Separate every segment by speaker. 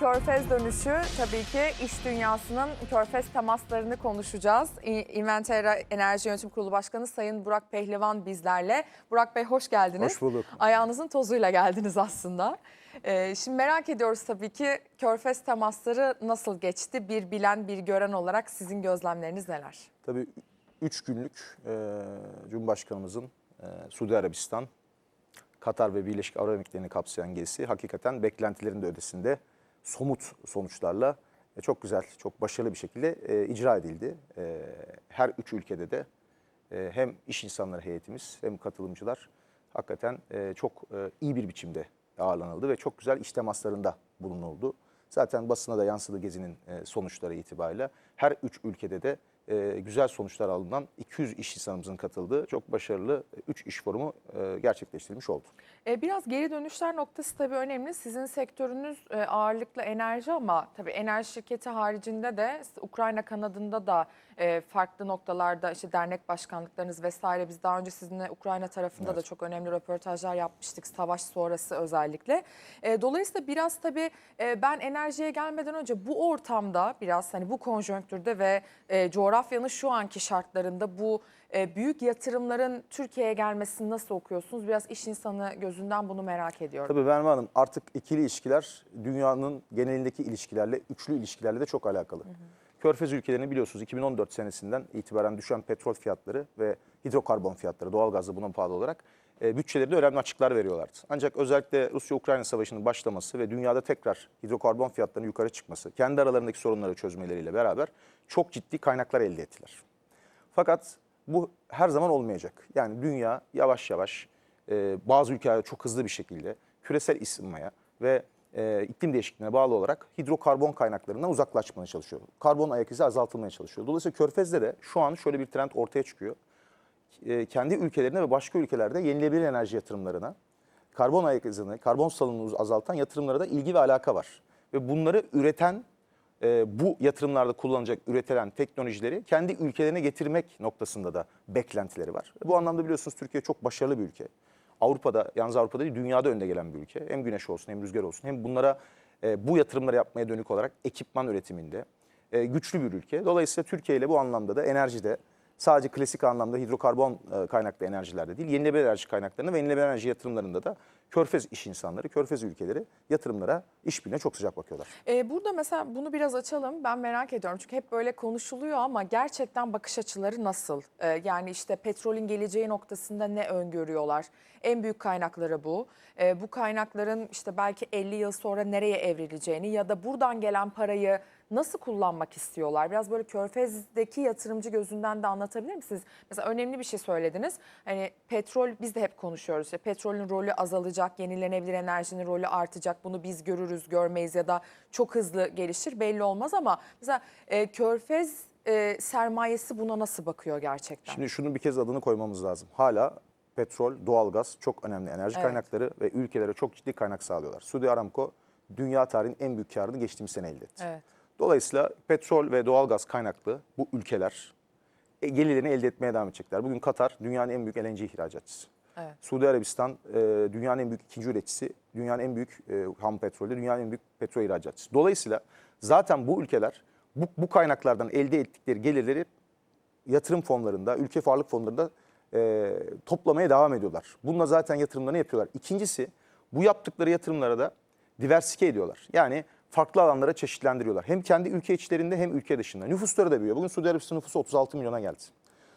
Speaker 1: Körfez dönüşü tabii ki iş dünyasının Körfez temaslarını konuşacağız. Inventera Enerji Yönetim Kurulu Başkanı Sayın Burak Pehlivan bizlerle. Burak Bey hoş geldiniz.
Speaker 2: Hoş bulduk.
Speaker 1: Ayağınızın tozuyla geldiniz aslında. Ee, şimdi merak ediyoruz tabii ki Körfez temasları nasıl geçti? Bir bilen, bir gören olarak sizin gözlemleriniz neler?
Speaker 2: Tabii 3 günlük e, Cumhurbaşkanımızın e, Suudi Arabistan, Katar ve Birleşik Arap Emirlikleri'ni kapsayan gezisi hakikaten beklentilerin de ötesinde somut sonuçlarla e, çok güzel, çok başarılı bir şekilde e, icra edildi. E, her üç ülkede de e, hem iş insanları heyetimiz hem katılımcılar hakikaten e, çok e, iyi bir biçimde ağırlanıldı ve çok güzel iş temaslarında bulunuldu. Zaten basına da yansıdı gezinin e, sonuçları itibariyle. Her üç ülkede de e, güzel sonuçlar alınan 200 iş insanımızın katıldığı çok başarılı 3 iş forumu e, gerçekleştirilmiş oldu.
Speaker 1: Ee, Biraz geri dönüşler noktası tabii önemli. Sizin sektörünüz e, ağırlıklı enerji ama tabii enerji şirketi haricinde de Ukrayna kanadında da e, farklı noktalarda işte dernek başkanlıklarınız vesaire biz daha önce sizinle Ukrayna tarafında da
Speaker 2: Evet.
Speaker 1: çok önemli röportajlar yapmıştık savaş sonrası özellikle. E, Dolayısıyla biraz tabii e, ben enerjiye gelmeden önce bu ortamda biraz hani bu konjonktürde ve e, coğrafyanın şu anki şartlarında bu e, büyük yatırımların Türkiye'ye gelmesini nasıl okuyorsunuz? Biraz iş insanı gözünden bunu merak ediyorum.
Speaker 2: Tabii Verma Hanım artık ikili ilişkiler dünyanın genelindeki ilişkilerle, üçlü ilişkilerle de çok alakalı. Körfez ülkelerini biliyorsunuz 2014 senesinden itibaren düşen petrol fiyatları ve hidrokarbon fiyatları, doğalgazda buna bağlı olarak e, bütçelerinde önemli açıklar veriyorlardı. Ancak özellikle Rusya-Ukrayna savaşının başlaması ve dünyada tekrar hidrokarbon fiyatlarının yukarı çıkması, kendi aralarındaki sorunları çözmeleriyle beraber çok ciddi kaynaklar elde ettiler. Fakat bu her zaman olmayacak. Yani dünya yavaş yavaş e, bazı ülkeler çok hızlı bir şekilde küresel ısınmaya ve e, iklim değişikliğine bağlı olarak hidrokarbon kaynaklarından uzaklaşmaya çalışıyor. Karbon ayak izi azaltılmaya çalışıyor. Dolayısıyla Körfez'de de şu an şöyle bir trend ortaya çıkıyor. E, kendi ülkelerine ve başka ülkelerde yenilenebilir enerji yatırımlarına, karbon ayak izini, karbon salınımını azaltan yatırımlara da ilgi ve alaka var. Ve bunları üreten e, bu yatırımlarda kullanılacak üretilen teknolojileri kendi ülkelerine getirmek noktasında da beklentileri var. Bu anlamda biliyorsunuz Türkiye çok başarılı bir ülke. Avrupa'da, yalnız Avrupa'da değil dünyada önde gelen bir ülke. Hem güneş olsun hem rüzgar olsun hem bunlara e, bu yatırımları yapmaya dönük olarak ekipman üretiminde e, güçlü bir ülke. Dolayısıyla Türkiye ile bu anlamda da enerjide sadece klasik anlamda hidrokarbon e, kaynaklı enerjilerde değil, yenilenebilir enerji kaynaklarında ve yenilenebilir enerji yatırımlarında da Körfez iş insanları, Körfez ülkeleri yatırımlara, işbirliğine çok sıcak bakıyorlar.
Speaker 1: Ee, burada mesela bunu biraz açalım. Ben merak ediyorum çünkü hep böyle konuşuluyor ama gerçekten bakış açıları nasıl? Ee, yani işte petrolün geleceği noktasında ne öngörüyorlar? En büyük kaynakları bu. Ee, bu kaynakların işte belki 50 yıl sonra nereye evrileceğini ya da buradan gelen parayı nasıl kullanmak istiyorlar? Biraz böyle Körfez'deki yatırımcı gözünden de anlatabilir misiniz? Mesela önemli bir şey söylediniz. Hani petrol biz de hep konuşuyoruz. İşte petrolün rolü azalacak, yenilenebilir enerjinin rolü artacak. Bunu biz görürüz, görmeyiz ya da çok hızlı gelişir belli olmaz ama mesela e, Körfez e, sermayesi buna nasıl bakıyor gerçekten?
Speaker 2: Şimdi şunun bir kez adını koymamız lazım. Hala petrol, doğalgaz çok önemli enerji
Speaker 1: Evet.
Speaker 2: kaynakları ve ülkelere çok ciddi kaynak sağlıyorlar. Suudi Aramco dünya tarihinin en büyük karını geçtiğimiz sene elde etti.
Speaker 1: Evet.
Speaker 2: Dolayısıyla petrol ve doğalgaz kaynaklı bu ülkeler e, gelirlerini elde etmeye devam edecekler. Bugün Katar dünyanın en büyük LNG ihracatçısı.
Speaker 1: Evet.
Speaker 2: Suudi Arabistan e, dünyanın en büyük ikinci üreticisi, dünyanın en büyük e, ham petrolü, dünyanın en büyük petrol ihracatçısı. Dolayısıyla zaten bu ülkeler bu, bu kaynaklardan elde ettikleri gelirleri yatırım fonlarında, ülke varlık fonlarında e, toplamaya devam ediyorlar. Bununla zaten yatırımlarını yapıyorlar. İkincisi bu yaptıkları yatırımlara da diversifike ediyorlar. Yani farklı alanlara çeşitlendiriyorlar. Hem kendi ülke içlerinde hem ülke dışında. Nüfusları da büyüyor. Bugün Suudi Arabistan nüfusu 36 milyona geldi.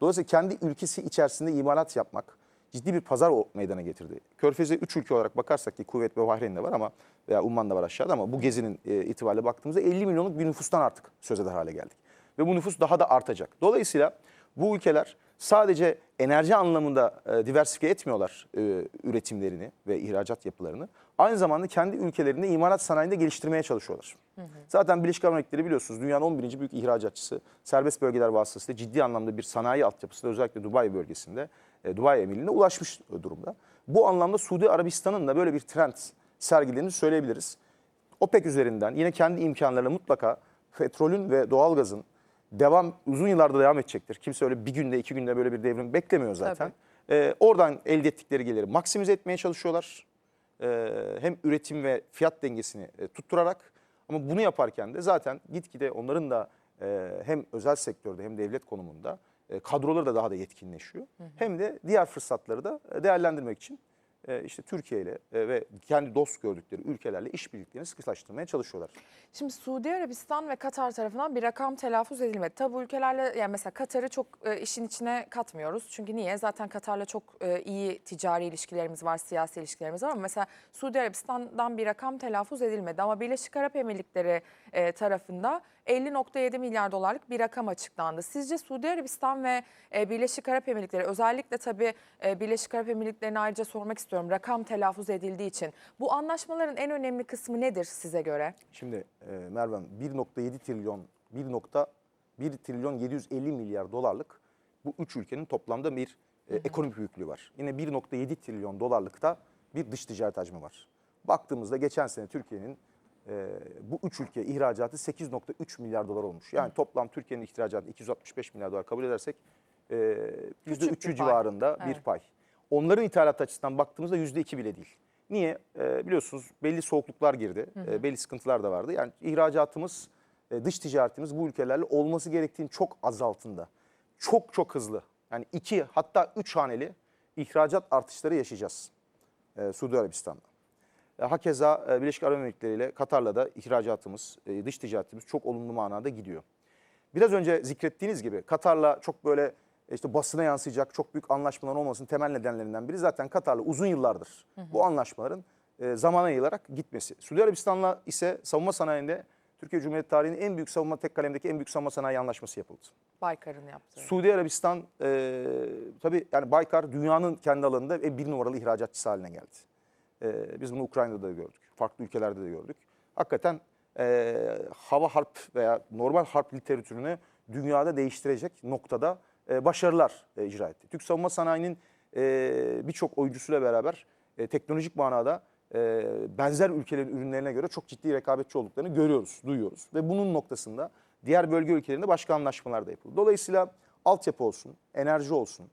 Speaker 2: Dolayısıyla kendi ülkesi içerisinde imalat yapmak ciddi bir pazar meydana getirdi. Körfez'e 3 ülke olarak bakarsak ki Kuveyt ve Bahreyn'de var ama veya Umman da var aşağıda ama bu gezinin e, itibariyle baktığımızda 50 milyonluk bir nüfustan artık söz eder hale geldik. Ve bu nüfus daha da artacak. Dolayısıyla bu ülkeler sadece enerji anlamında e, diversifike etmiyorlar e, üretimlerini ve ihracat yapılarını. Aynı zamanda kendi ülkelerinde imalat sanayinde geliştirmeye çalışıyorlar. Zaten Birleşik Arap Emirlikleri biliyorsunuz dünyanın 11. büyük ihracatçısı. Serbest bölgeler vasıtasıyla ciddi anlamda bir sanayi altyapısında özellikle Dubai bölgesinde, e, Dubai Emirliği'ne ulaşmış durumda. Bu anlamda Suudi Arabistan'ın da böyle bir trend sergilediğini söyleyebiliriz. OPEC üzerinden yine kendi imkanlarıyla mutlaka petrolün ve doğalgazın devam uzun yıllarda devam edecektir. Kimse öyle bir günde iki günde böyle bir devrim beklemiyor zaten. Ee, oradan elde ettikleri geliri maksimize etmeye çalışıyorlar. Ee, hem üretim ve fiyat dengesini e, tutturarak Ama bunu yaparken de zaten gitgide onların da e, hem özel sektörde hem devlet konumunda e, kadroları da daha da yetkinleşiyor. Hem de diğer fırsatları da e, değerlendirmek için e, işte Türkiye ile e, ve kendi dost gördükleri ülkelerle işbirliklerini sıkılaştırmaya çalışıyorlar.
Speaker 1: Şimdi Suudi Arabistan ve Katar tarafından bir rakam telaffuz edilmedi. Tabi ülkelerle yani mesela Katar'ı çok e, işin içine katmıyoruz. Çünkü niye? Zaten Katar'la çok e, iyi ticari ilişkilerimiz var, siyasi ilişkilerimiz var ama mesela Suudi Arabistan'dan bir rakam telaffuz edilmedi. Ama Birleşik Arap Emirlikleri tarafında 50.7 milyar dolarlık bir rakam açıklandı. Sizce Suudi Arabistan ve Birleşik Arap Emirlikleri özellikle tabii Birleşik Arap Emirlikleri'ne ayrıca sormak istiyorum. Rakam telaffuz edildiği için bu anlaşmaların en önemli kısmı nedir size göre?
Speaker 2: Şimdi e, Merve 1.7 trilyon 1.1 trilyon 750 milyar dolarlık bu üç ülkenin toplamda bir e, ekonomik büyüklüğü var. Yine 1.7 trilyon dolarlık da bir dış ticaret hacmi var. Baktığımızda geçen sene Türkiye'nin e, bu üç ülkeye ihracatı 8.3 milyar dolar olmuş. Yani toplam Türkiye'nin ihracatı 265 milyar dolar kabul edersek e,
Speaker 1: Küçük bir
Speaker 2: %3'ü
Speaker 1: pay.
Speaker 2: civarında bir
Speaker 1: Evet.
Speaker 2: pay. Onların ithalat açısından baktığımızda %2 bile değil. Niye? Ee, biliyorsunuz belli soğukluklar girdi, Ee, belli sıkıntılar da vardı. Yani ihracatımız, e, dış ticaretimiz bu ülkelerle olması gerektiğinin çok az altında. Çok çok hızlı. Yani iki hatta üç haneli ihracat artışları yaşayacağız e, Suudi Arabistan'da. E, Hakeza e, Birleşik Arap Emirlikleri ile Katar'la da ihracatımız, e, dış ticaretimiz çok olumlu manada gidiyor. Biraz önce zikrettiğiniz gibi Katar'la çok böyle işte basına yansıyacak çok büyük anlaşmalar olmasının temel nedenlerinden biri zaten Katar'la uzun yıllardır bu anlaşmaların e, zamana yayılarak gitmesi. Suudi Arabistan'la ise savunma sanayinde Türkiye Cumhuriyeti tarihinin en büyük savunma tek kalemdeki en büyük savunma sanayi anlaşması yapıldı.
Speaker 1: Baykar'ın yaptığı.
Speaker 2: Suudi Arabistan e, tabii yani Baykar dünyanın kendi alanında en bir numaralı ihracatçısı haline geldi. E, biz bunu Ukrayna'da da gördük. Farklı ülkelerde de gördük. Hakikaten e, hava harp veya normal harp literatürünü dünyada değiştirecek noktada e, başarılar e, icra etti. Türk savunma sanayinin e, birçok oyuncusuyla beraber teknolojik manada benzer ülkelerin ürünlerine göre çok ciddi rekabetçi olduklarını görüyoruz, duyuyoruz. Ve bunun noktasında diğer bölge ülkelerinde başka anlaşmalar da yapıldı. Dolayısıyla altyapı olsun, enerji olsun,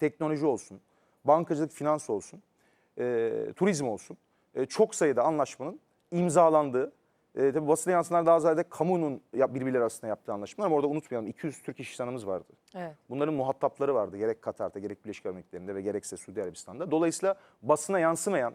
Speaker 2: teknoloji olsun, bankacılık, finans olsun, turizm olsun. çok sayıda anlaşmanın imzalandığı, e, tabii basına yansımalar daha ziyade kamunun ya- birbirleri arasında yaptığı anlaşmalar ama orada unutmayalım 200 Türk iş insanımız vardı.
Speaker 1: Evet.
Speaker 2: Bunların muhatapları vardı gerek Katar'da gerek Birleşik Arap Emirlikleri'nde ve gerekse Suudi Arabistan'da. Dolayısıyla basına yansımayan,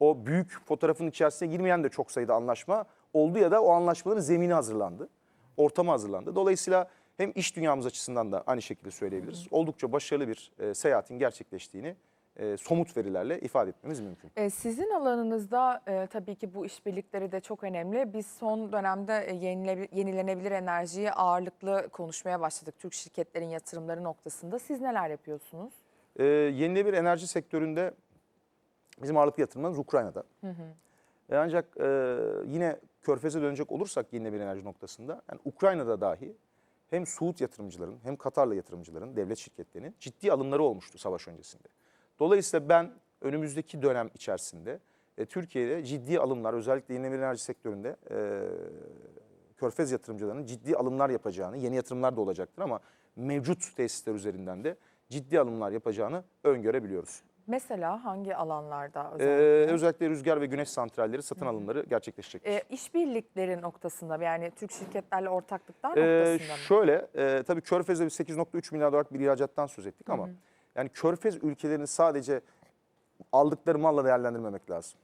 Speaker 2: o büyük fotoğrafın içerisine girmeyen de çok sayıda anlaşma oldu ya da o anlaşmaların zemini hazırlandı, ortamı hazırlandı. Dolayısıyla hem iş dünyamız açısından da aynı şekilde söyleyebiliriz. Oldukça başarılı bir e, seyahatin gerçekleştiğini e, somut verilerle ifade etmemiz mümkün.
Speaker 1: E, Sizin alanınızda e, tabii ki bu işbirlikleri de çok önemli. Biz son dönemde e, yenile- yenilenebilir enerjiyi ağırlıklı konuşmaya başladık. Türk şirketlerin yatırımları noktasında. Siz neler yapıyorsunuz?
Speaker 2: Ee, yenilenebilir enerji sektöründe bizim ağırlıklı yatırımlarımız Ukrayna'da. E, ancak e, yine Körfez'e dönecek olursak yenilenebilir enerji noktasında yani Ukrayna'da dahi hem Suud yatırımcıların hem Katarlı yatırımcıların, devlet şirketlerinin ciddi alımları olmuştu savaş öncesinde. Dolayısıyla ben önümüzdeki dönem içerisinde e, Türkiye'de ciddi alımlar özellikle yenilenebilir enerji sektöründe e, Körfez yatırımcılarının ciddi alımlar yapacağını, yeni yatırımlar da olacaktır ama mevcut tesisler üzerinden de ciddi alımlar yapacağını öngörebiliyoruz.
Speaker 1: Mesela hangi alanlarda
Speaker 2: Ee,
Speaker 1: özellikle?
Speaker 2: özellikle rüzgar ve güneş santralleri satın alımları gerçekleşecektir.
Speaker 1: E, işbirlikleri noktasında yani Türk şirketlerle ortaklıklar
Speaker 2: Ee,
Speaker 1: noktasında mı?
Speaker 2: şöyle, e, tabii Körfez'de bir 8.3 milyar dolarlık bir ihracattan söz ettik ama yani Körfez ülkelerini sadece aldıkları malla değerlendirmemek lazım.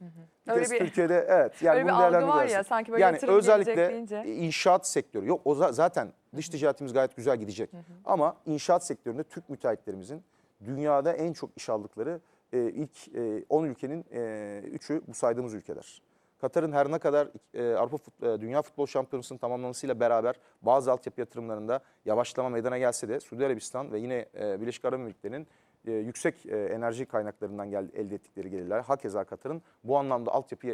Speaker 2: Bir
Speaker 1: Öyle
Speaker 2: kere
Speaker 1: bir-
Speaker 2: Türkiye'de evet yani
Speaker 1: öyle bir
Speaker 2: bunu
Speaker 1: algı var
Speaker 2: değerlendirmek
Speaker 1: ya, sanki böyle
Speaker 2: yani özellikle
Speaker 1: deyince.
Speaker 2: inşaat sektörü yok o za- zaten dış ticaretimiz gayet güzel gidecek. Ama inşaat sektöründe Türk müteahhitlerimizin dünyada en çok iş aldıkları e, ilk e, 10 ülkenin 3'ü bu saydığımız ülkeler. Katar'ın her ne kadar e, Avrupa Fut- e, Dünya Futbol Şampiyonası'nın tamamlamasıyla beraber bazı altyapı yatırımlarında yavaşlama meydana gelse de Suudi Arabistan ve yine e, Birleşik Arap Emirlikleri'nin e, yüksek e, enerji kaynaklarından gel, elde ettikleri gelirler. Hakeza Katar'ın bu anlamda altyapı e,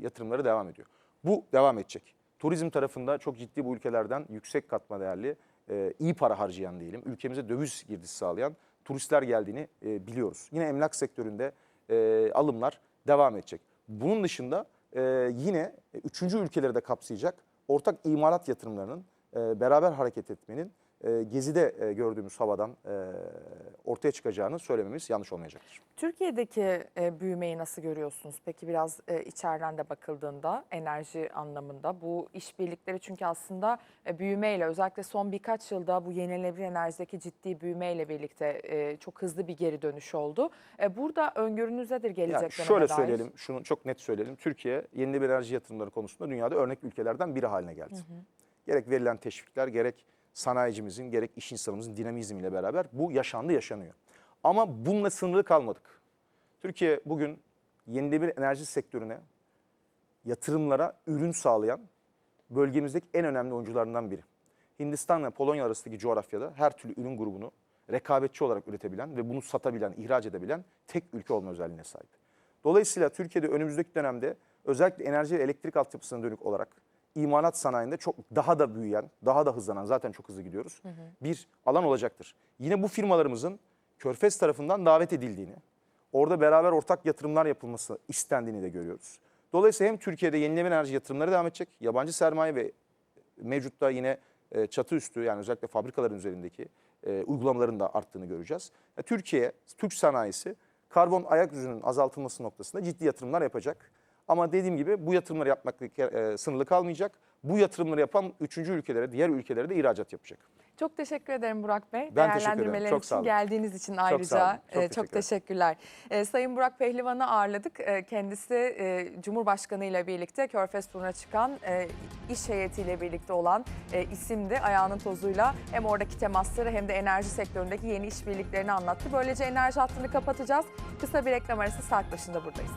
Speaker 2: yatırımları devam ediyor. Bu devam edecek. Turizm tarafında çok ciddi bu ülkelerden yüksek katma değerli, e, iyi para harcayan diyelim, ülkemize döviz girdisi sağlayan turistler geldiğini e, biliyoruz. Yine emlak sektöründe e, alımlar devam edecek. Bunun dışında e, yine e, üçüncü ülkeleri de kapsayacak ortak imalat yatırımlarının e, beraber hareket etmenin e, Gezi'de e, gördüğümüz havadan e, ortaya çıkacağını söylememiz yanlış olmayacaktır.
Speaker 1: Türkiye'deki e, büyümeyi nasıl görüyorsunuz? Peki biraz e, içeriden de bakıldığında enerji anlamında bu işbirlikleri çünkü aslında e, büyümeyle özellikle son birkaç yılda bu yenilenebilir enerjideki ciddi büyümeyle birlikte e, çok hızlı bir geri dönüş oldu. E, burada öngörünüz nedir gelecek
Speaker 2: Yani şöyle
Speaker 1: dair?
Speaker 2: söyleyelim, şunu çok net söyleyelim. Türkiye yenilenebilir enerji yatırımları konusunda dünyada örnek ülkelerden biri haline geldi. Gerek verilen teşvikler, gerek sanayicimizin, gerek iş insanımızın dinamizmiyle beraber bu yaşandı, yaşanıyor. Ama bununla sınırlı kalmadık. Türkiye bugün yenilenebilir enerji sektörüne yatırımlara ürün sağlayan bölgemizdeki en önemli oyuncularından biri. Hindistan ve Polonya arasındaki coğrafyada her türlü ürün grubunu rekabetçi olarak üretebilen ve bunu satabilen, ihraç edebilen tek ülke olma özelliğine sahip. Dolayısıyla Türkiye'de önümüzdeki dönemde özellikle enerji ve elektrik altyapısına dönük olarak imalat sanayinde çok daha da büyüyen, daha da hızlanan zaten çok hızlı gidiyoruz. Bir alan olacaktır. Yine bu firmalarımızın Körfez tarafından davet edildiğini, orada beraber ortak yatırımlar yapılması istendiğini de görüyoruz. Dolayısıyla hem Türkiye'de yenilenebilir enerji yatırımları devam edecek, yabancı sermaye ve mevcutta yine e, çatı üstü yani özellikle fabrikaların üzerindeki e, uygulamaların da arttığını göreceğiz. E, Türkiye, Türk sanayisi karbon ayak yüzünün azaltılması noktasında ciddi yatırımlar yapacak. Ama dediğim gibi bu yatırımları yapmakla e, sınırlı kalmayacak. Bu yatırımları yapan üçüncü ülkelere, diğer ülkelere de ihracat yapacak.
Speaker 1: Çok teşekkür ederim Burak Bey.
Speaker 2: Ben teşekkür ederim. Çok sağ olun.
Speaker 1: geldiğiniz için
Speaker 2: sağ
Speaker 1: ayrıca
Speaker 2: olun. Çok
Speaker 1: e, çok
Speaker 2: teşekkür
Speaker 1: teşekkürler. E, Sayın Burak Pehlivan'ı ağırladık. E, Kendisi e, Cumhurbaşkanı ile birlikte Körfez turuna çıkan e, iş heyetiyle birlikte olan e, isimdi. Ayağının tozuyla hem oradaki temasları hem de enerji sektöründeki yeni işbirliklerini anlattı. Böylece enerji hattını kapatacağız. Kısa bir reklam arası saat başında buradayız.